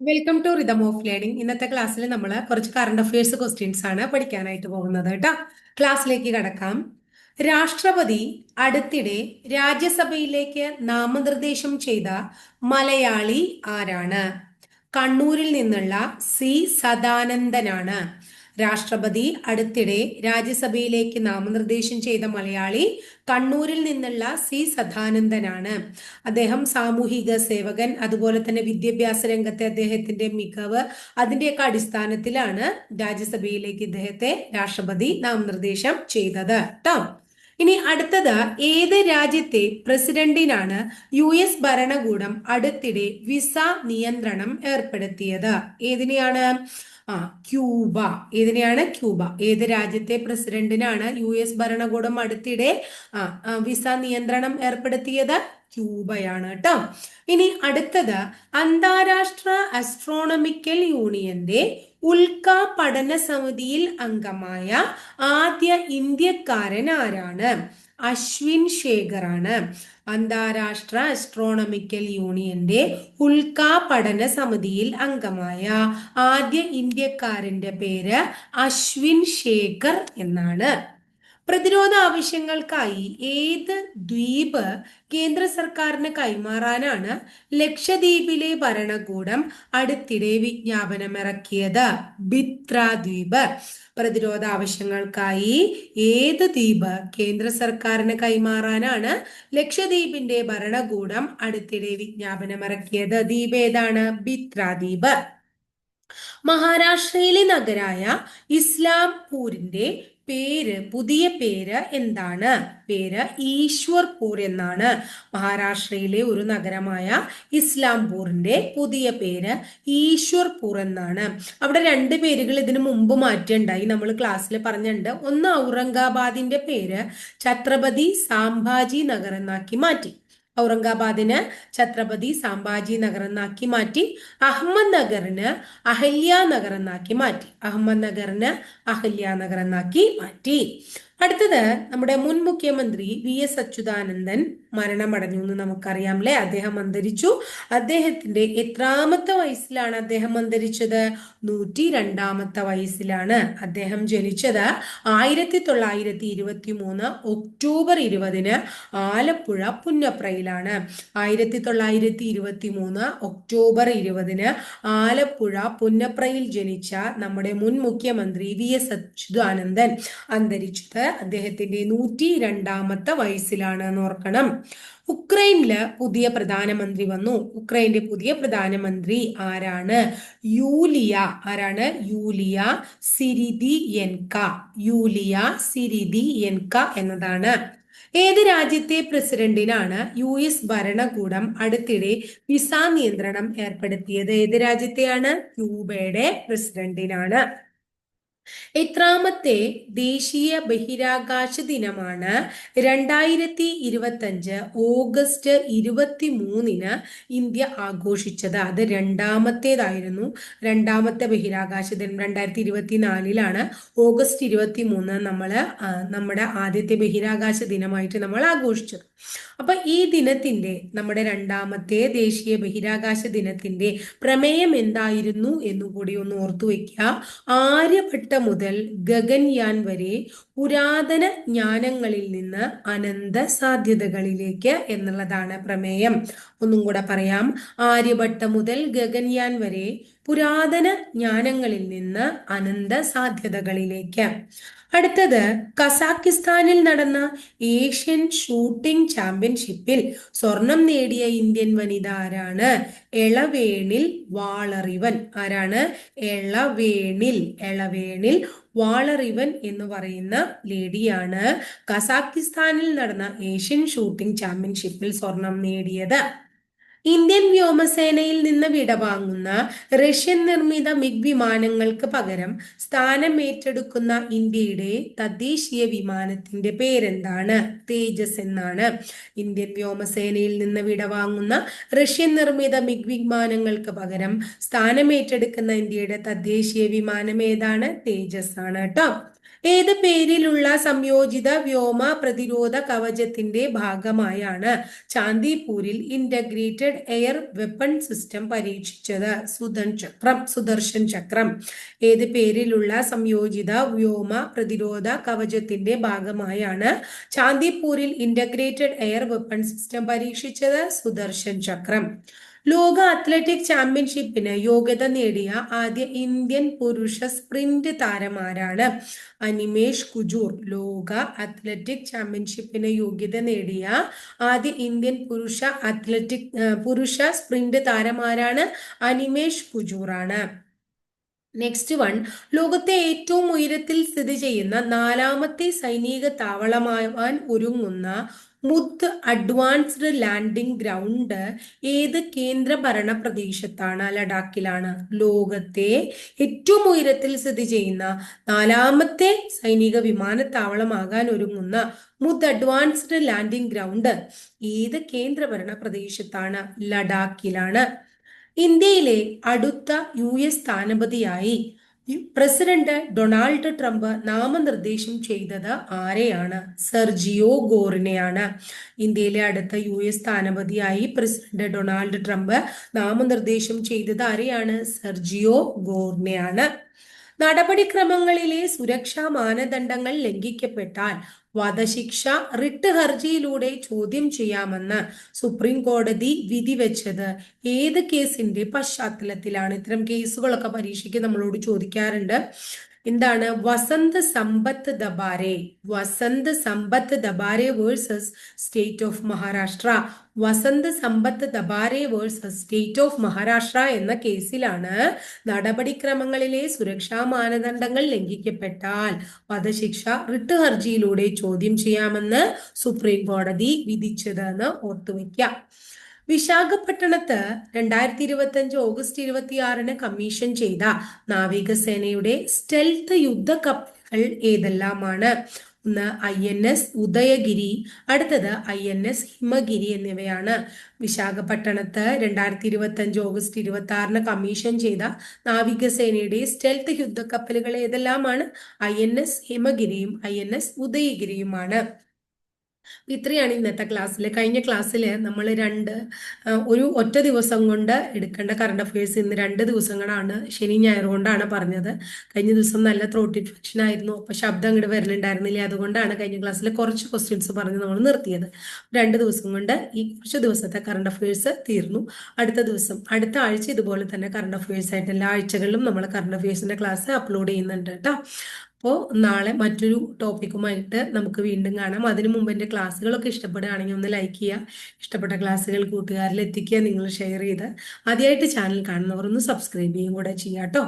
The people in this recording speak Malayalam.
Welcome to rhythm of learning ഇന്നത്തെ ക്ലാസ്സിൽ നമ്മൾ കുറച്ച് കറണ്ട് അഫയേഴ്സ് ക്വസ്റ്റ്യൻസ് ആണ് പഠിക്കാനായിട്ട് പോകുന്നത് കേട്ടോ. ക്ലാസ്സിലേക്ക് കടക്കാം. രാഷ്ട്രപതി അടുത്തിടെ രാജ്യസഭയിലേക്ക് നാമനിർദ്ദേശം ചെയ്ത മലയാളി ആരാണ്? കണ്ണൂരിൽ നിന്നുള്ള സി സദാനന്ദനാണ്. രാഷ്ട്രപതി അടുത്തിടെ രാജ്യസഭയിലേക്ക് നാമനിർദ്ദേശം ചെയ്ത മലയാളി കണ്ണൂരിൽ നിന്നുള്ള സി സദാനന്ദനാണ്. അദ്ദേഹം സാമൂഹിക സേവകൻ അതുപോലെ തന്നെ വിദ്യാഭ്യാസ രംഗത്തെ അദ്ദേഹത്തിന്റെ മികവ് അതിന്റെയൊക്കെ അടിസ്ഥാനത്തിലാണ് രാജ്യസഭയിലേക്ക് ഇദ്ദേഹത്തെ രാഷ്ട്രപതി നാമനിർദ്ദേശം ചെയ്തത്. കേട്ടോ ഇനി അടുത്തത് ഏത് രാജ്യത്തെ പ്രസിഡന്റിനാണ് യു എസ് ഭരണകൂടം അടുത്തിടെ വിസ നിയന്ത്രണം ഏർപ്പെടുത്തിയത്? ഏതിനെയാണ്? ആ ക്യൂബ. ഏതിനെയാണ് ക്യൂബ? ഏത് രാജ്യത്തെ പ്രസിഡന്റിനാണ് യു എസ് ഭരണകൂടം അടുത്തിടെ വിസ നിയന്ത്രണം ഏർപ്പെടുത്തിയത്? ക്യൂബയാണ് കേട്ടോ ഇനി അടുത്തത് അന്താരാഷ്ട്ര അസ്ട്രോണമിക്കൽ യൂണിയന്റെ ഉൽക്ക പഠന സമിതിയിൽ അംഗമായ ആദ്യ ഇന്ത്യക്കാരൻ ആരാണ്? അശ്വിൻ ശേഖറാണ്. അന്താരാഷ്ട്ര അസ്ട്രോണമിക്കൽ യൂണിയന്റെ ഉൽക്ക പഠന സമിതിയിൽ അംഗമായ ആദ്യ ഇന്ത്യക്കാരന്റെ പേര് അശ്വിൻ ശേഖർ എന്നാണ്. പ്രതിരോധ ആവശ്യങ്ങൾക്കായി ഏത് ദ്വീപ് കേന്ദ്ര സർക്കാരിന് കൈമാറാനാണ് ലക്ഷദ്വീപിലെ ഭരണകൂടം അടുത്തിടെ വിജ്ഞാപനമിറക്കിയത്? ബിത്ര ദ്വീപ്. പ്രതിരോധ ആവശ്യങ്ങൾക്കായി ഏത് ദ്വീപ് കേന്ദ്ര സർക്കാരിന് കൈമാറാനാണ് ലക്ഷദ്വീപിന്റെ ഭരണകൂടം അടുത്തിടെ വിജ്ഞാപനമിറക്കിയത്? ദ്വീപ് ഏതാണ്? ബിത്ര ദ്വീപ്. മഹാരാഷ്ട്രയിലെ നഗരായ ഇസ്ലാംപൂരിന്റെ പേര് പുതിയ പേര് എന്താണ്? പേര് ഈശ്വർപൂർ എന്നാണ്. മഹാരാഷ്ട്രയിലെ ഒരു നഗരമായ ഇസ്ലാംപൂറിന്റെ പുതിയ പേര് ഈശ്വർപൂർ എന്നാണ്. അവിടെ രണ്ട് പേരുകൾ ഇതിനു മുമ്പ് മാറ്റുണ്ടായി. നമ്മൾ ക്ലാസ്സിൽ പറഞ്ഞിട്ടുണ്ട്. ഒന്ന് ഔറംഗാബാദിന്റെ പേര് ഛത്രപതി സാംഭാജി നഗർ എന്നാക്കി മാറ്റി. ഔറംഗാബാദിന് ഛത്രപതി സാംബാജി നഗർ എന്നാക്കി മാറ്റി അഹമ്മദ് നഗറിന് അഹല്യ നഗർ എന്നാക്കി മാറ്റി അഹമ്മദ് നഗറിന് അഹല്യ നഗർ എന്നാക്കി മാറ്റി. അടുത്തത് നമ്മുടെ മുൻ മുഖ്യമന്ത്രി വി എസ് അച്യുതാനന്ദൻ മരണമടഞ്ഞു എന്ന് നമുക്കറിയാം അല്ലെ അദ്ദേഹം അന്തരിച്ചു. അദ്ദേഹത്തിന്റെ എത്രാമത്തെ വയസ്സിലാണ് അദ്ദേഹം അന്തരിച്ചത്? നൂറ്റി രണ്ടാമത്തെ വയസ്സിലാണ് അദ്ദേഹം ജനിച്ചത്. ആയിരത്തി തൊള്ളായിരത്തി ഇരുപത്തി മൂന്ന് ഒക്ടോബർ ഇരുപതിന് ആലപ്പുഴ പുന്നപ്രയിലാണ്. ആയിരത്തി തൊള്ളായിരത്തി ഇരുപത്തി മൂന്ന് ഒക്ടോബർ ഇരുപതിന് ആലപ്പുഴ പുന്നപ്രയിൽ ജനിച്ച നമ്മുടെ മുൻ മുഖ്യമന്ത്രി വി എസ് അച്യുതാനന്ദൻ അന്തരിച്ചത് അദ്ദേഹത്തിന്റെ നൂറ്റി രണ്ടാമത്തെ വയസ്സിലാണ് എന്ന് ഓർക്കണം. ഉക്രൈനിൽ പുതിയ പ്രധാനമന്ത്രി വന്നു. ഉക്രൈന്റെ പുതിയ പ്രധാനമന്ത്രി ആരാണ്? യൂലിയ. ആരാണ്? യൂലിയ സിരിദി എൻക യൂലിയ സിരിദി എൻക എന്നതാണ്. ഏത് രാജ്യത്തെ പ്രസിഡന്റിനാണ് യു എസ് ഭരണകൂടം അടുത്തിടെ വിസ നിയന്ത്രണം ഏർപ്പെടുത്തിയത്? ഏത് രാജ്യത്തെയാണ്? ക്യൂബയുടെ പ്രസിഡന്റിനാണ്. എത്രാമത്തെ ദേശീയ ബഹിരാകാശ ദിനമാണ് രണ്ടായിരത്തി ഇരുപത്തഞ്ച് ഓഗസ്റ്റ് ഇരുപത്തി മൂന്നിന് ഇന്ത്യ ആഘോഷിച്ചത്. അത് രണ്ടാമത്തേതായിരുന്നു. രണ്ടാമത്തെ ബഹിരാകാശ ദിനം രണ്ടായിരത്തി ഇരുപത്തി നാലിലാണ് ഓഗസ്റ്റ് ഇരുപത്തി മൂന്ന് നമ്മൾ നമ്മുടെ ആദ്യത്തെ ബഹിരാകാശ ദിനമായിട്ട് നമ്മൾ ആഘോഷിച്ചത്. അപ്പൊ ഈ ദിനത്തിന്റെ നമ്മുടെ രണ്ടാമത്തെ ദേശീയ ബഹിരാകാശ ദിനത്തിന്റെ പ്രമേയം എന്തായിരുന്നു എന്നുകൂടി ഒന്ന് ഓർത്തു വെക്കുക ആര്യഭട്ട മുതൽ ഗഗൻയാൻ വരെ പുരാതന ജ്ഞാനങ്ങളിൽ നിന്ന് അനന്ത സാധ്യതകളിലേക്ക് എന്നുള്ളതാണ് പ്രമേയം. ഒന്നും കൂടെ പറയാം. ആര്യഭട്ട മുതൽ ഗഗൻയാൻ വരെ പുരാതന ജ്ഞാനങ്ങളിൽ നിന്ന് അനന്ത സാധ്യതകളിലേക്ക്. അടുത്തത് കസാക്കിസ്ഥാനിൽ നടന്ന ഏഷ്യൻ ഷൂട്ടിംഗ് ചാമ്പ്യൻഷിപ്പിൽ സ്വർണം നേടിയ ഇന്ത്യൻ വനിത ആരാണ്? എളവേണിൽ വാളറിവൻ. ആരാണ്? എളവേണിൽ എളവേണിൽ വാളറിവൻ എന്ന് പറയുന്ന ലേഡിയാണ് കസാക്കിസ്ഥാനിൽ നടന്ന ഏഷ്യൻ ഷൂട്ടിംഗ് ചാമ്പ്യൻഷിപ്പിൽ സ്വർണം നേടിയത്. ഇന്ത്യൻ വ്യോമസേനയിൽ നിന്ന് വിടവാങ്ങുന്ന റഷ്യൻ നിർമ്മിത മിഗ് വിമാനങ്ങൾക്ക് പകരം സ്ഥാനം ഏറ്റെടുക്കുന്ന ഇന്ത്യയുടെ തദ്ദേശീയ വിമാനത്തിന്റെ പേരെന്താണ്? തേജസ് എന്നാണ്. ഇന്ത്യൻ വ്യോമസേനയിൽ നിന്ന് വിടവാങ്ങുന്ന റഷ്യൻ നിർമ്മിത മിഗ് വിമാനങ്ങൾക്ക് പകരം സ്ഥാനം ഏറ്റെടുക്കുന്ന ഇന്ത്യയുടെ തദ്ദേശീയ വിമാനം ഏതാണ്? തേജസ് ആണ് കേട്ടോ. ഏത് പേരിലുള്ള സംയോജിത വ്യോമ പ്രതിരോധ കവചത്തിന്റെ ഭാഗമായാണ് ചാന്ദിപൂരിൽ ഇന്റഗ്രേറ്റഡ് എയർ വെപ്പൺ സിസ്റ്റം പരീക്ഷിച്ചത്. സുധൻ ചക്രം സുദർശൻ ചക്രം. ഏത് പേരിലുള്ള സംയോജിത വ്യോമ പ്രതിരോധ കവചത്തിന്റെ ഭാഗമായാണ് ചാന്ദിപൂരിൽ ഇന്റഗ്രേറ്റഡ് എയർ വെപ്പൺ സിസ്റ്റം പരീക്ഷിച്ചത്? സുദർശൻ ചക്രം. ലോക അത്ലറ്റിക് ചാമ്പ്യൻഷിപ്പിന് യോഗ്യത നേടിയ ആദ്യ ഇന്ത്യൻ പുരുഷ സ്പ്രിന്റ് താരമാരാണ് അനിമേഷ് കുജൂർ. ലോക അത്ലറ്റിക് ചാമ്പ്യൻഷിപ്പിന് യോഗ്യത നേടിയ ആദ്യ ഇന്ത്യൻ പുരുഷ അത്ലറ്റിക് പുരുഷ സ്പ്രിന്റ് താരമാരാണ് അനിമേഷ് കുജൂറാണ്. നെക്സ്റ്റ് വൺ ലോകത്തെ ഏറ്റവും ഉയരത്തിൽ സ്ഥിതി ചെയ്യുന്ന നാലാമത്തെ സൈനിക താവളമാവാൻ ഒരുങ്ങുന്ന മുത്ത് അഡ്വാൻസ്ഡ് ലാൻഡിംഗ് ഗ്രൗണ്ട് ഏത് കേന്ദ്രഭരണ പ്രദേശത്താണ്? ലഡാക്കിലാണ്. ലോകത്തെ ഏറ്റവും ഉയരത്തിൽ സ്ഥിതി ചെയ്യുന്ന നാലാമത്തെ സൈനിക വിമാനത്താവളമാകാൻ ഒരുങ്ങുന്ന മുത്ത് അഡ്വാൻസ്ഡ് ലാൻഡിംഗ് ഗ്രൗണ്ട് ഏത് കേന്ദ്രഭരണ പ്രദേശത്താണ്? ലഡാക്കിലാണ്. ഇന്ത്യയിലെ അടുത്ത യു എസ് സ്ഥാനപതിയായി പ്രസിഡന്റ് ഡൊണാൾഡ് ട്രംപ് നാമനിർദ്ദേശം ചെയ്തത് ആരെയാണ്? സെർജിയോ ഗോറിനെയാണ്. ഇന്ത്യയിലെ അടുത്ത യു എസ് സ്ഥാനപതിയായി പ്രസിഡന്റ് ഡൊണാൾഡ് ട്രംപ് നാമനിർദ്ദേശം ചെയ്തത് ആരെയാണ്? സെർജിയോ ഗോറിനെയാണ്. നടപടിക്രമങ്ങളിലെ സുരക്ഷാ മാനദണ്ഡങ്ങൾ ലംഘിക്കപ്പെട്ടാൽ വധശിക്ഷ റിട്ട് ഹർജിയിലൂടെ ചോദ്യം ചെയ്യാമെന്ന് സുപ്രീം കോടതി വിധി വെച്ചത്. ഏത് കേസിന്റെ പശ്ചാത്തലത്തിലാണ്? ഇത്തരം കേസുകളൊക്കെ പരീക്ഷയ്ക്ക് നമ്മളോട് ചോദിക്കാറുണ്ട്. എന്താണ്? Vasant Sampath Dabare. Vasant Sampath Dabare versus state of Maharashtra. Vasant Sampath Dabare versus state of Maharashtra എന്ന കേസിലാണ് നടപടിക്രമങ്ങളിലെ സുരക്ഷാ മാനദണ്ഡങ്ങൾ ലംഘിക്കപ്പെട്ടാൽ വധശിക്ഷ റിട്ട് ഹർജിയിലൂടെ ചോദ്യം ചെയ്യാമെന്ന് സുപ്രീം കോടതി വിധിച്ചതെന്ന് ഓർത്തുവെക്കാം വിശാഖപട്ടണത്ത് രണ്ടായിരത്തി ഇരുപത്തി അഞ്ച് ഓഗസ്റ്റ് ഇരുപത്തിയാറിന് കമ്മീഷൻ ചെയ്ത നാവികസേനയുടെ സ്റ്റെൽത്ത് യുദ്ധ കപ്പലുകൾ ഏതെല്ലാമാണ്? ഒന്ന് ഐ എൻ എസ് ഉദയഗിരി അടുത്തത് ഐ എൻ എസ് ഹിമഗിരി എന്നിവയാണ്. വിശാഖപട്ടണത്ത് രണ്ടായിരത്തി ഇരുപത്തി അഞ്ച് ഓഗസ്റ്റ് ഇരുപത്തി ആറിന് കമ്മീഷൻ ചെയ്ത നാവികസേനയുടെ സ്റ്റെൽത്ത് യുദ്ധക്കപ്പലുകൾ ഏതെല്ലാമാണ്? ഐ എൻ എസ് ഹിമഗിരിയും ഐ എൻ എസ് ഉദയഗിരിയുമാണ്. ഇത്രയാണ് ഇന്നത്തെ ക്ലാസ്സിൽ കഴിഞ്ഞ ക്ലാസ്സിൽ നമ്മൾ രണ്ട് ഒരു ഒറ്റ ദിവസം കൊണ്ട് എടുക്കേണ്ട കറണ്ട് അഫയേഴ്സ് ഇന്ന് രണ്ട് ദിവസങ്ങളാണ് ശനി ഞായർ കൊണ്ടാണ് പറഞ്ഞത്. കഴിഞ്ഞ ദിവസം നല്ല ത്രോട്ട് ഇൻഫെക്ഷൻ ആയിരുന്നു. അപ്പോൾ ശബ്ദം അങ്ങോട്ട് വരലുണ്ടായിരുന്നില്ല? അതുകൊണ്ടാണ് കഴിഞ്ഞ ക്ലാസ്സിൽ കുറച്ച് ക്വസ്റ്റ്യൻസ് പറഞ്ഞ് നമ്മൾ നിർത്തിയത്. രണ്ട് ദിവസം കൊണ്ട് ഈ കുറച്ച് ദിവസത്തെ കറണ്ട് അഫയേഴ്സ് തീർന്നു. അടുത്ത ദിവസം അടുത്ത ആഴ്ച ഇതുപോലെ തന്നെ കറണ്ട് അഫയേഴ്സ് ആയിട്ട് എല്ലാ ആഴ്ചകളിലും നമ്മൾ കറണ്ട് അഫയേഴ്സിന്റെ ക്ലാസ് അപ്ലോഡ് ചെയ്യുന്നുണ്ട് കേട്ടോ. അപ്പോൾ നാളെ മറ്റൊരു ടോപ്പിക്കുമായിട്ട് നമുക്ക് വീണ്ടും കാണാം. അതിനു മുമ്പ് എന്റെ ക്ലാസ്സുകളൊക്കെ ഇഷ്ടപ്പെടുകയാണെങ്കിൽ ഒന്ന് ലൈക്ക് ചെയ്യുക. ഇഷ്ടപ്പെട്ട ക്ലാസ്സുകൾ കൂട്ടുകാരിൽ എത്തിക്കുക നിങ്ങൾ ഷെയർ ചെയ്ത് ആദ്യമായിട്ട് ചാനൽ കാണുന്നവർ ഒന്ന് സബ്സ്ക്രൈബ് ചെയ്യുകയും കൂടെ ചെയ്യാം കേട്ടോ.